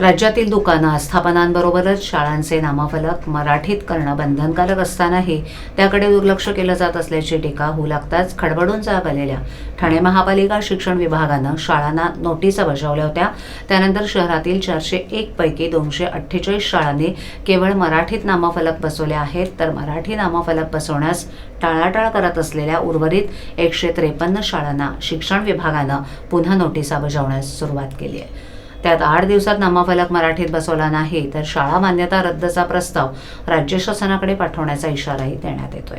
राज्यातील दुकानं आस्थापनांबरोबरच शाळांचे नामफलक मराठीत करणं बंधनकारक असतानाही त्याकडे दुर्लक्ष केलं जात असल्याची टीका होऊ लागताच खडबडून जाग आलेल्या ठाणे महापालिका शिक्षण विभागानं शाळांना नोटिसा बजावल्या होत्या. त्यानंतर शहरातील चारशे एक पैकी दोनशे अठ्ठेचाळीस शाळांनी केवळ मराठीत नामफलक बसवले आहेत तर मराठी नामफलक बसवण्यास टाळाटाळ करत असलेल्या उर्वरित एकशे त्रेपन्न शाळांना शिक्षण विभागानं पुन्हा नोटिसा बजावण्यास सुरुवात केली आहे. त्यात आठ दिवसात नामफलक मराठीत बसवला नाही तर शाळा मान्यता रद्दचा प्रस्ताव राज्य शासनाकडे पाठवण्याचा इशाराही देण्यात येतोय.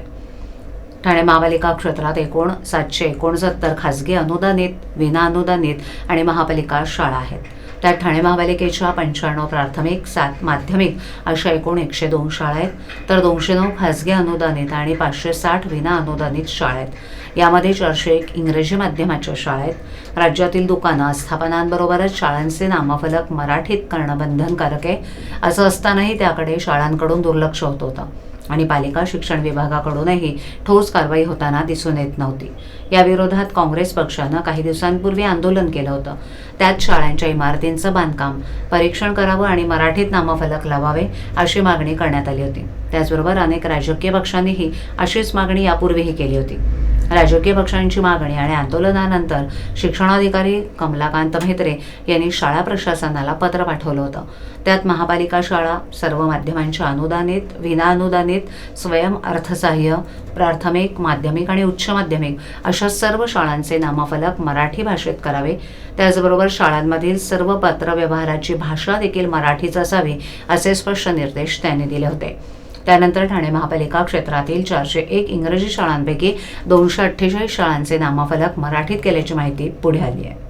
ठाणे महापालिका क्षेत्रात एकूण सातशे एकोणसत्तर खासगी अनुदानित विनाअनुदानित आणि महापालिका शाळा आहेत. त्यात ठाणे महापालिकेच्या पंच्याण्णव प्राथमिक सात माध्यमिक अशा एकूण एकशे दोन शाळा आहेत. तर दोनशे नऊ खासगी अनुदानित आणि पाचशे साठ विना अनुदानित शाळा आहेत. यामध्ये चारशे एक इंग्रजी माध्यमाच्या शाळा आहेत. राज्यातील दुकानं आस्थापनांबरोबरच शाळांचे नामफलक मराठीत करणं बंधनकारक आहे असं असतानाही त्याकडे शाळांकडून दुर्लक्ष होत होतं. आणि पालिका शिक्षण विभागाकडूनही ठोस कारवाई होताना दिसून येत नव्हती. याविरोधात काँग्रेस पक्षानं काही दिवसांपूर्वी आंदोलन केलं होतं. त्यात शाळांच्या इमारतींचं बांधकाम परीक्षण करावं आणि मराठीत नामफलक लावावे अशी मागणी करण्यात आली होती. त्याचबरोबर अनेक राजकीय पक्षांनीही अशीच मागणी यापूर्वीही केली होती. राजकीय पक्षांची मागणी आणि आंदोलनानंतर शिक्षणाधिकारी कमलाकांत म्हेत्रे यांनी शाळा प्रशासनाला पत्र पाठवलं होतं. त्यात महापालिका शाळा सर्व माध्यमांच्या अनुदानित विनाअनुदानित स्वयं अर्थसहाय्य प्राथमिक माध्यमिक आणि उच्च माध्यमिक अशा सर्व शाळांचे नामफलक मराठी भाषेत करावे. त्याचबरोबर शाळांमधील सर्व पत्रव्यवहाराची भाषा देखील मराठीच असावी असे स्पष्ट निर्देश त्यांनी दिले होते. त्यानंतर ठाणे महापालिका क्षेत्रातील चारशे एक इंग्रजी शाळांपैकी दोनशे अठ्ठेचाळीस शाळांचे नामफलक मराठीत केल्याची माहिती पुढे आली आहे.